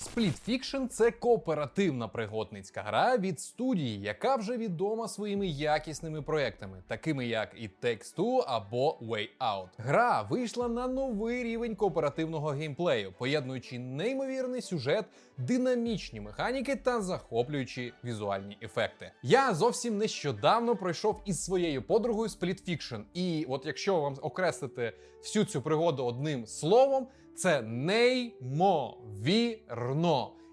Split Fiction – це кооперативна пригодницька гра від студії, яка вже відома своїми якісними проектами, такими як It Takes Two або Way Out. Гра вийшла на новий рівень кооперативного геймплею, поєднуючи неймовірний сюжет, динамічні механіки та захоплюючі візуальні ефекти. Я зовсім нещодавно пройшов із своєю подругою Split Fiction, і от якщо вам окреслити всю цю пригоду одним словом, це неймовірно.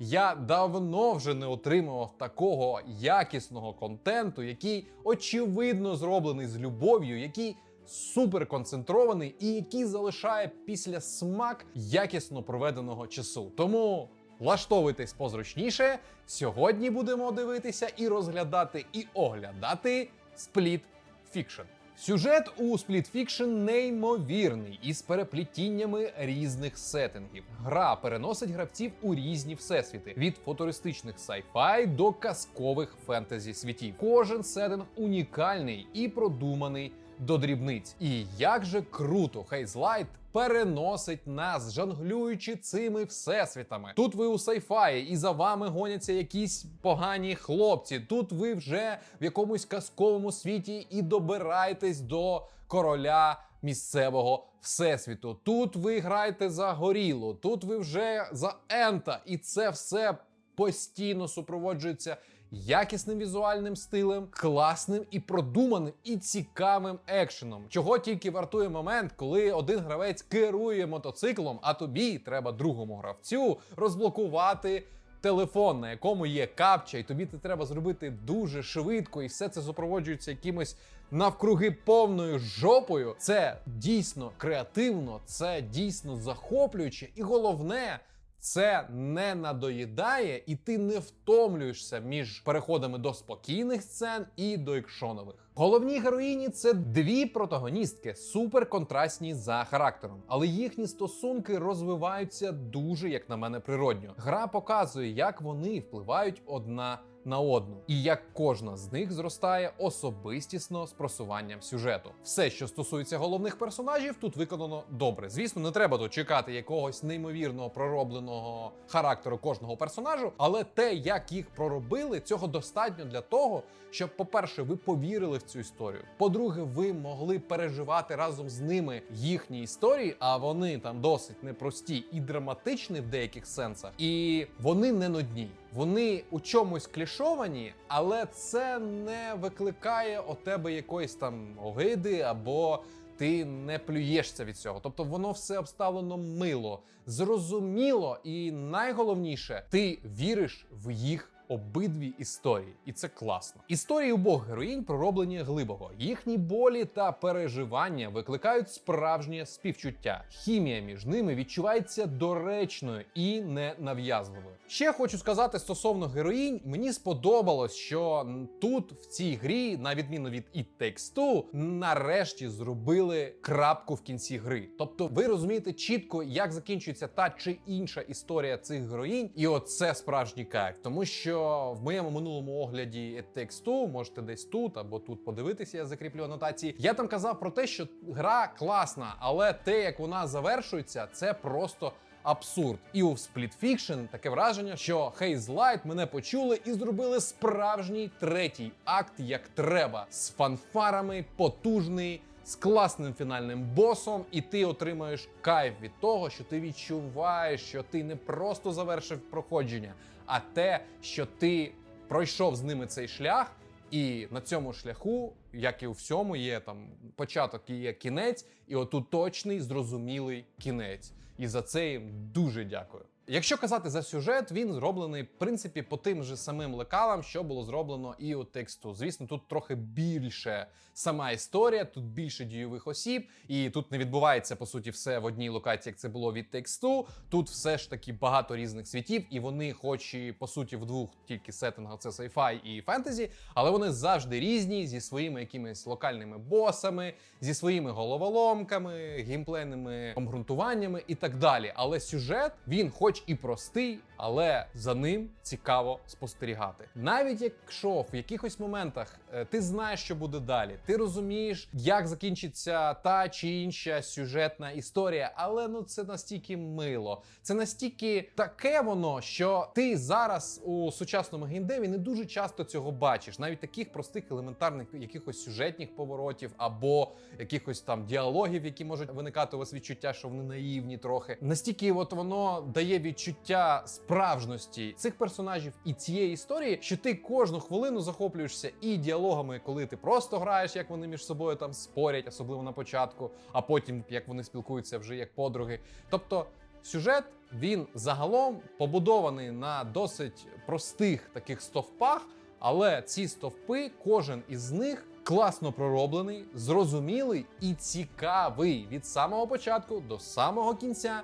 Я давно вже не отримував такого якісного контенту, який очевидно зроблений з любов'ю, який супер концентрований і який залишає після смак якісно проведеного часу. Тому влаштовуйтесь позручніше. Сьогодні будемо дивитися і розглядати, і оглядати Split Fiction. Сюжет у Split Fiction неймовірний із переплітіннями різних сеттингів. Гра переносить гравців у різні всесвіти від футуристичних sci-fi до казкових фентезі світів. Кожен сеттинг унікальний і продуманий до дрібниць. І як же круто Хейзлайт переносить нас, жонглюючи цими всесвітами. Тут ви у сайфаї, і за вами гоняться якісь погані хлопці. Тут ви вже в якомусь казковому світі і добираєтесь до короля місцевого всесвіту. Тут ви граєте за горілу, тут ви вже за ента, і це все постійно супроводжується якісним візуальним стилем, класним і продуманим і цікавим екшеном. Чого тільки вартує момент, коли один гравець керує мотоциклом, а тобі треба другому гравцю розблокувати. Телефон, на якому є капча, і тобі це треба зробити дуже швидко, і все це супроводжується якимось навкруги повною жопою. Це дійсно креативно, це дійсно захоплююче, і головне, це не надоїдає, і ти не втомлюєшся між переходами до спокійних сцен і до екшонових. Головні героїні це дві протагоністки, суперконтрастні за характером, але їхні стосунки розвиваються дуже, як на мене, природньо. Гра показує, як вони впливають одна на одну, і як кожна з них зростає особистісно з просуванням сюжету. Все, що стосується головних персонажів, тут виконано добре. Звісно, не треба тут чекати якогось неймовірного проробленого характеру кожного персонажу, але те, як їх проробили, цього достатньо для того, щоб, по-перше, ви повірили в цю історію. По-друге, ви могли переживати разом з ними їхні історії, а вони там досить непрості і драматичні в деяких сенсах, і вони не нудні. Вони у чомусь клішовані, але це не викликає у тебе якоїсь там огиди або ти не плюєшся від цього. Тобто воно все обставлено мило, зрозуміло, і найголовніше, ти віриш в їх. Обидві історії, і це класно. Історії обох героїнь пророблені глибоко. Їхні болі та переживання викликають справжнє співчуття. Хімія між ними відчувається доречною і ненав'язливою. Ще хочу сказати стосовно героїнь, мені сподобалось, що тут в цій грі, на відміну від Takes Two, нарешті зробили крапку в кінці гри. Тобто, ви розумієте чітко, як закінчується та чи інша історія цих героїнь, і оце справжній кайф, тому що в моєму минулому огляді Two, можете десь тут або тут подивитися, я закріплю анотації. Я там казав про те, що гра класна, але те, як вона завершується, це просто. Абсурд, і у Split Fiction таке враження, що Haze Light мене почули і зробили справжній третій акт, як треба, з фанфарами, потужний, з класним фінальним босом, і ти отримаєш кайф від того, що ти відчуваєш, що ти не просто завершив проходження, а те, що ти пройшов з ними цей шлях. І на цьому шляху, як і у всьому, є там початок і є кінець, і отут точний зрозумілий кінець. І за це їм дуже дякую. Якщо казати за сюжет, він зроблений в принципі по тим же самим лекалам, що було зроблено і у тексту. Звісно, тут трохи більше сама історія, тут більше дійових осіб, і тут не відбувається по суті все в одній локації, як це було від тексту. Тут все ж таки багато різних світів, і вони, хоч і по суті, в двох тільки сеттингах це sci-fi і фентезі, але вони завжди різні зі своїми якимись локальними босами, зі своїми головоломками, геймплейними обґрунтуваннями і так далі. Але сюжет він, хоч і простий, але за ним цікаво спостерігати. Навіть якщо в якихось моментах е, ти знаєш, що буде далі, ти розумієш, як закінчиться та чи інша сюжетна історія, але ну це настільки мило, це настільки таке воно, що ти зараз у сучасному геймдеві не дуже часто цього бачиш, навіть таких простих елементарних якихось сюжетних поворотів або якихось там діалогів, які можуть виникати у вас відчуття, що вони наївні трохи. Настільки от воно дає відчуття справжності цих персонажів і цієї історії, що ти кожну хвилину захоплюєшся і діалогами, коли ти просто граєш, як вони між собою там спорять, особливо на початку, а потім як вони спілкуються вже як подруги. Тобто. Сюжет він загалом побудований на досить простих таких стовпах, але ці стовпи, кожен із них класно пророблений, зрозумілий і цікавий від самого початку до самого кінця.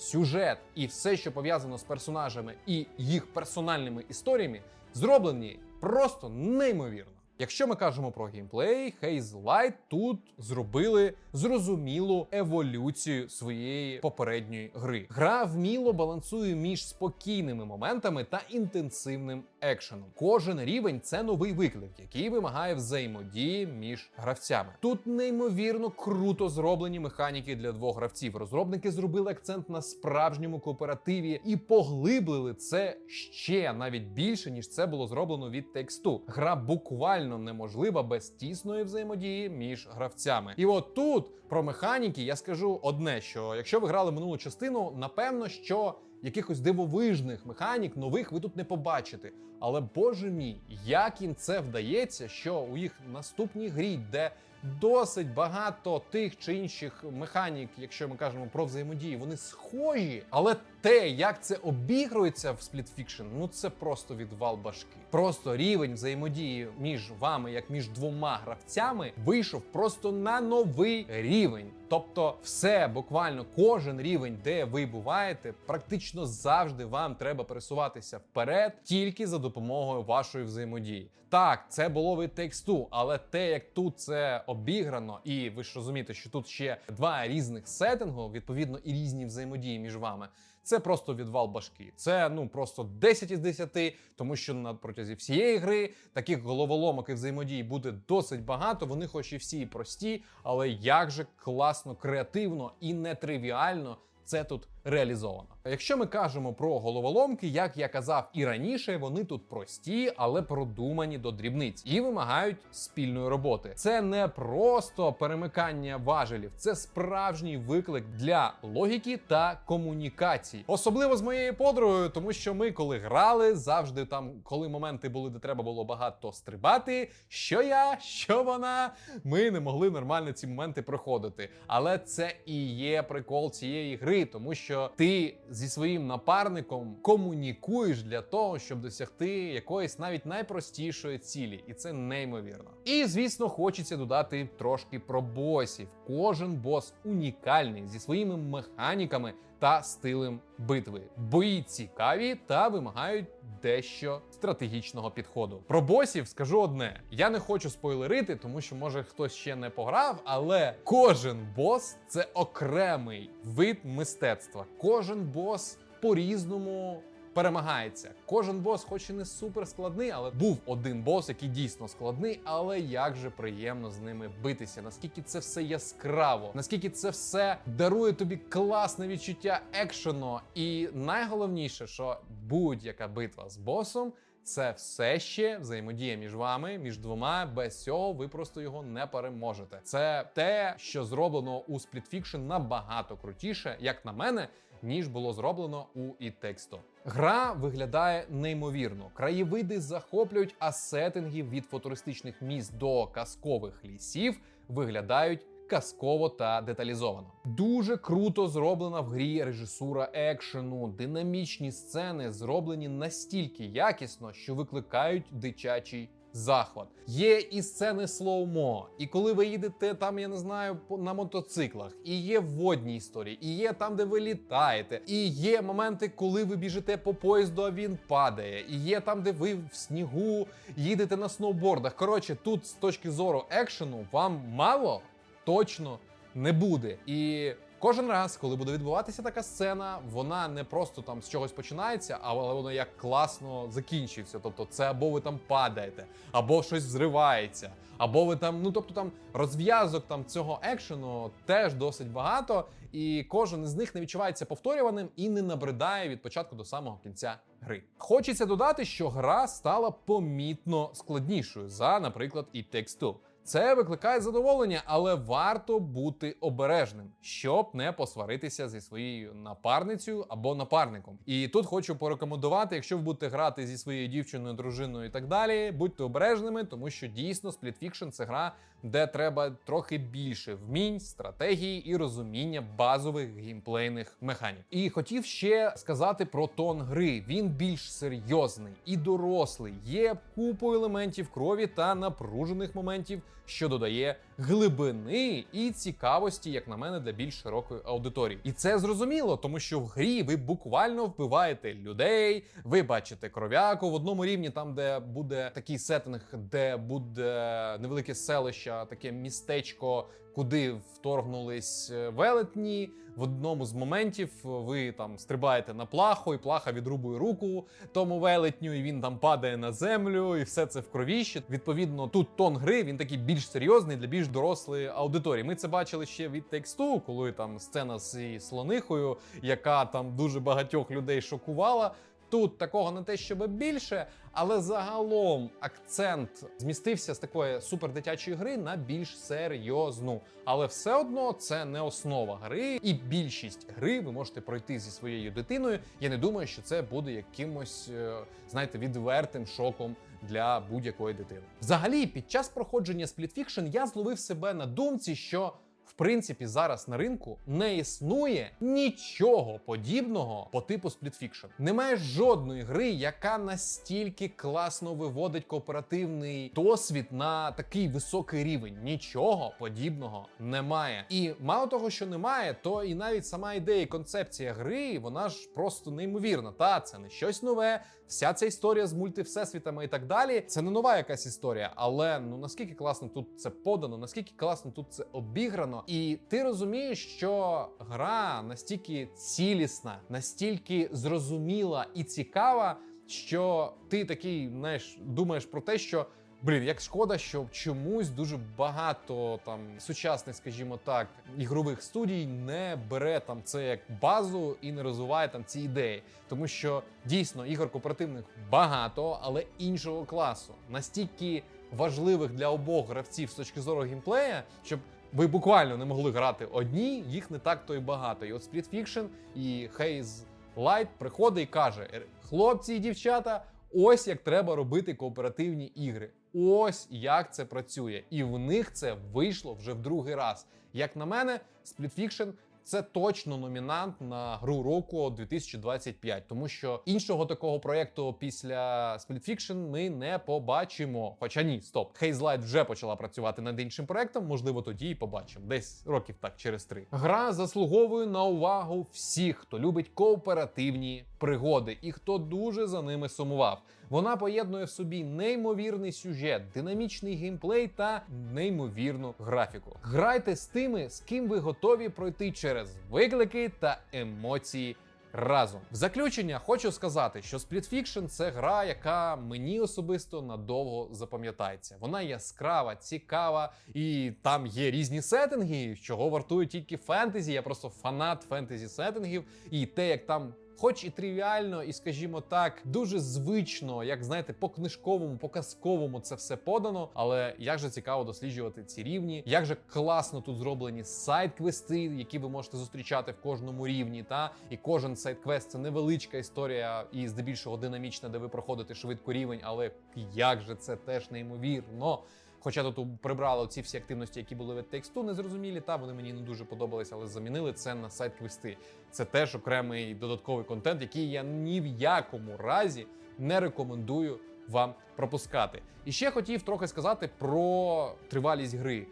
Сюжет і все, що пов'язано з персонажами і їх персональними історіями, зроблені просто неймовірно. Якщо ми кажемо про геймплей, Haze Light тут зробили зрозумілу еволюцію своєї попередньої гри. Гра вміло балансує між спокійними моментами та інтенсивним екшеном. Кожен рівень це новий виклик, який вимагає взаємодії між гравцями. Тут неймовірно круто зроблені механіки для двох гравців. Розробники зробили акцент на справжньому кооперативі і поглиблили це ще навіть більше ніж це було зроблено від тексту. Гра буквально неможлива без тісної взаємодії між гравцями. І от тут про механіки я скажу одне: що якщо ви грали минулу частину, напевно, що якихось дивовижних механік нових ви тут не побачите. Але боже мій, як їм це вдається, що у їх наступній грі, де досить багато тих чи інших механік, якщо ми кажемо про взаємодії, вони схожі, але те, як це обігрується в Fiction, ну це просто відвал башки. Просто рівень взаємодії між вами, як між двома гравцями, вийшов просто на новий рівень. Тобто, все буквально кожен рівень, де ви буваєте, практично завжди вам треба пересуватися вперед тільки за допомогою вашої взаємодії. Так, це було від тексту, але те, як тут це обіграно, і ви ж розумієте, що тут ще два різних сеттингу, відповідно, і різні взаємодії між вами. Це просто відвал башки. Це ну просто 10 із 10, тому що на протязі всієї гри таких головоломок і взаємодій буде досить багато. Вони, хоч і всі прості, але як же класно, креативно і нетривіально це тут реалізовано. Якщо ми кажемо про головоломки, як я казав і раніше, вони тут прості, але продумані до дрібниць і вимагають спільної роботи. Це не просто перемикання важелів, це справжній виклик для логіки та комунікацій. Особливо з моєю подругою, тому що ми, коли грали, завжди там, коли моменти були, де треба було багато стрибати. Що я, що вона, ми не могли нормально ці моменти проходити. Але це і є прикол цієї гри, тому що ти зі своїм напарником комунікуєш для того, щоб досягти якоїсь навіть найпростішої цілі, і це неймовірно. І звісно, хочеться додати трошки про босів. Кожен бос унікальний зі своїми механіками та стилем битви. Бої цікаві та вимагають дещо стратегічного підходу. Про босів скажу одне: я не хочу спойлерити, тому що може хтось ще не пограв, але кожен бос це окремий вид мистецтва. Кожен бос по-різному. Перемагається. Кожен бос, хоч і не супер складний, але був один бос, який дійсно складний, але як же приємно з ними битися. Наскільки це все яскраво, наскільки це все дарує тобі класне відчуття екшену. І найголовніше, що будь-яка битва з босом. Це все ще взаємодія між вами, між двома. Без цього ви просто його не переможете. Це те, що зроблено у Split Fiction набагато крутіше, як на мене, ніж було зроблено у Takes Гра виглядає неймовірно. Краєвиди захоплюють, а сеттинги від футуристичних міст до казкових лісів виглядають казково та деталізовано. Дуже круто зроблена в грі режисура екшену. Динамічні сцени зроблені настільки якісно, що викликають дитячий. Захват є і сцени слоумо, і коли ви їдете там, я не знаю, на мотоциклах, і є водні історії, і є там, де ви літаєте, і є моменти, коли ви біжите по поїзду, а він падає, і є там, де ви в снігу їдете на сноубордах. Коротше, тут з точки зору екшену вам мало точно не буде. І Кожен раз, коли буде відбуватися така сцена, вона не просто там з чогось починається, але вона як класно закінчується. Тобто, це або ви там падаєте, або щось зривається, або ви там, ну тобто там розв'язок там цього екшену теж досить багато, і кожен із них не відчувається повторюваним і не набридає від початку до самого кінця гри. Хочеться додати, що гра стала помітно складнішою за, наприклад, It Takes. Це викликає задоволення, але варто бути обережним, щоб не посваритися зі своєю напарницею або напарником. І тут хочу порекомендувати, якщо ви будете грати зі своєю дівчиною, дружиною і так далі, будьте обережними, тому що дійсно Fiction – це гра, де треба трохи більше вмінь, стратегії і розуміння базових геймплейних механік. І хотів ще сказати про тон гри. Він більш серйозний і дорослий. Є купу елементів крові та напружених моментів, що додає глибини і цікавості, як на мене, для більш широкої аудиторії. І це зрозуміло, тому що в грі ви буквально вбиваєте людей, ви бачите кров'яку в одному рівні, там де буде такий сеттинг, де буде невелике селище, таке містечко. Куди вторгнулись е, велетні, в одному з моментів ви там стрибаєте на плаху, і плаха відрубує руку тому велетню, і він там падає на землю, і все це в кровіще. Відповідно, тут тон гри він такий більш серйозний для більш дорослої аудиторії. Ми це бачили ще від тексту, коли там сцена з слонихою, яка там дуже багатьох людей шокувала. Тут такого не те, щоб більше, але загалом акцент змістився з такої супердитячої гри на більш серйозну. Але все одно це не основа гри, і більшість гри ви можете пройти зі своєю дитиною. Я не думаю, що це буде якимось, е, знаєте, відвертим шоком для будь-якої дитини. Взагалі, під час проходження Split Fiction я зловив себе на думці, що в принципі зараз на ринку не існує нічого подібного по типу Split Немає жодної гри, яка настільки класно виводить кооперативний досвід на такий високий рівень. Нічого подібного немає. І мало того, що немає, то і навіть сама ідея, і концепція гри, вона ж просто неймовірна. Та це не щось нове. Вся ця історія з мультивсесвітами і так далі. Це не нова якась історія, але ну наскільки класно тут це подано, наскільки класно тут це обіграно, і ти розумієш, що гра настільки цілісна, настільки зрозуміла і цікава, що ти такий, знаєш, думаєш про те, що. Блін, як шкода, що чомусь дуже багато там сучасних, скажімо так, ігрових студій не бере там це як базу і не розвиває там ці ідеї. Тому що дійсно ігор кооперативних багато, але іншого класу. Настільки важливих для обох гравців з точки зору геймплея, щоб ви буквально не могли грати одні, їх не так то й багато. І от Split Fiction і Haze Light приходить і каже: хлопці і дівчата. Ось як треба робити кооперативні ігри. Ось як це працює, і в них це вийшло вже в другий раз. Як на мене, Split Fiction це точно номінант на гру року 2025, тому що іншого такого проєкту після Split Fiction ми не побачимо. Хоча ні, стоп, Light вже почала працювати над іншим проєктом. Можливо, тоді і побачимо. Десь років так через три. Гра заслуговує на увагу всіх, хто любить кооперативні пригоди і хто дуже за ними сумував. Вона поєднує в собі неймовірний сюжет, динамічний геймплей та неймовірну графіку. Грайте з тими, з ким ви готові пройти через виклики та емоції. Разом в заключення хочу сказати, що Split Fiction – це гра, яка мені особисто надовго запам'ятається. Вона яскрава, цікава, і там є різні сеттинги, чого вартує тільки фентезі. Я просто фанат фентезі сеттингів, і те, як там хоч і тривіально, і скажімо так, дуже звично, як знаєте, по книжковому, по казковому це все подано. Але як же цікаво досліджувати ці рівні, як же класно тут зроблені сайт-квести, які ви можете зустрічати в кожному рівні. Та і кожен сайт-квест це невеличка історія, і здебільшого динамічна, де ви проходите швидко рівень, але як же це теж неймовірно. Хоча тут прибрали ці всі активності, які були від тексту, незрозумілі, та вони мені не дуже подобалися, але замінили це на сайт квести. Це теж окремий додатковий контент, який я ні в якому разі не рекомендую вам пропускати. І ще хотів трохи сказати про тривалість гри.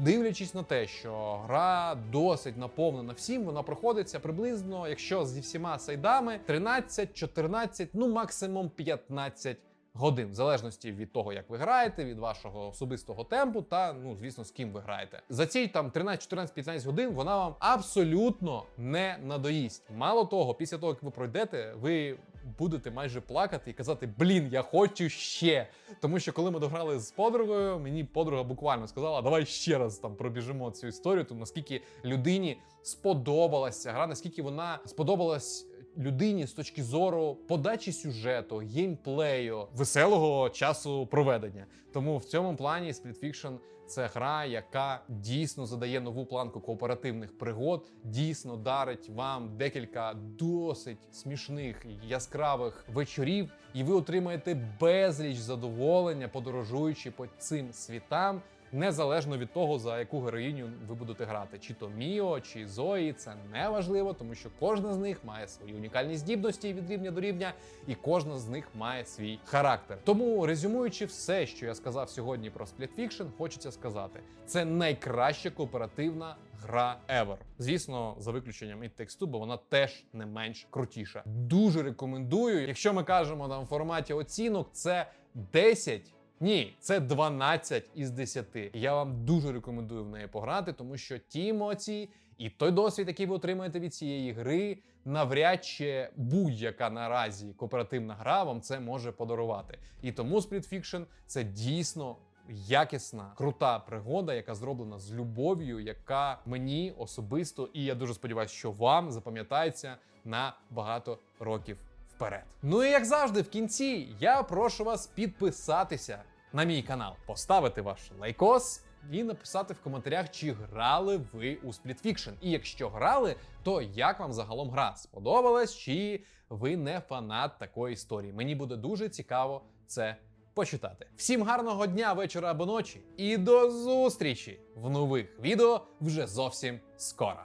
Дивлячись на те, що гра досить наповнена всім, вона проходиться приблизно, якщо зі всіма сайдами, 13, 14, ну максимум 15 годин, в залежності від того, як ви граєте, від вашого особистого темпу, та ну звісно, з ким ви граєте. За ці там 13, 14, 15 годин вона вам абсолютно не надоїсть. Мало того, після того як ви пройдете, ви будете майже плакати і казати: Блін, я хочу ще. Тому що коли ми дограли з подругою, мені подруга буквально сказала: Давай ще раз там пробіжимо цю історію. Тому наскільки людині сподобалася гра, наскільки вона сподобалась. Людині з точки зору подачі сюжету, геймплею, веселого часу проведення. Тому в цьому плані Split Fiction це гра, яка дійсно задає нову планку кооперативних пригод, дійсно дарить вам декілька досить смішних яскравих вечорів, і ви отримаєте безліч задоволення, подорожуючи по цим світам. Незалежно від того, за яку героїню ви будете грати, чи то Міо, чи Зої, це не важливо, тому що кожна з них має свої унікальні здібності від рівня до рівня, і кожна з них має свій характер. Тому, резюмуючи все, що я сказав сьогодні про Split хочеться сказати: це найкраща кооперативна гра ever. Звісно, за виключенням Takes Two, бо вона теж не менш крутіша. Дуже рекомендую. Якщо ми кажемо там в форматі оцінок, це 10 ні, це 12 із 10. Я вам дуже рекомендую в неї пограти, тому що ті емоції і той досвід, який ви отримаєте від цієї гри, навряд чи будь-яка наразі кооперативна гра вам це може подарувати. І тому Split Fiction – це дійсно. Якісна, крута пригода, яка зроблена з любов'ю, яка мені особисто, і я дуже сподіваюся, що вам запам'ятається на багато років вперед. Ну і як завжди, в кінці я прошу вас підписатися на мій канал, поставити ваш лайкос і написати в коментарях, чи грали ви у Split Fiction. І якщо грали, то як вам загалом гра сподобалась, чи ви не фанат такої історії? Мені буде дуже цікаво це почитати. Всім гарного дня, вечора або ночі, і до зустрічі в нових відео вже зовсім скоро.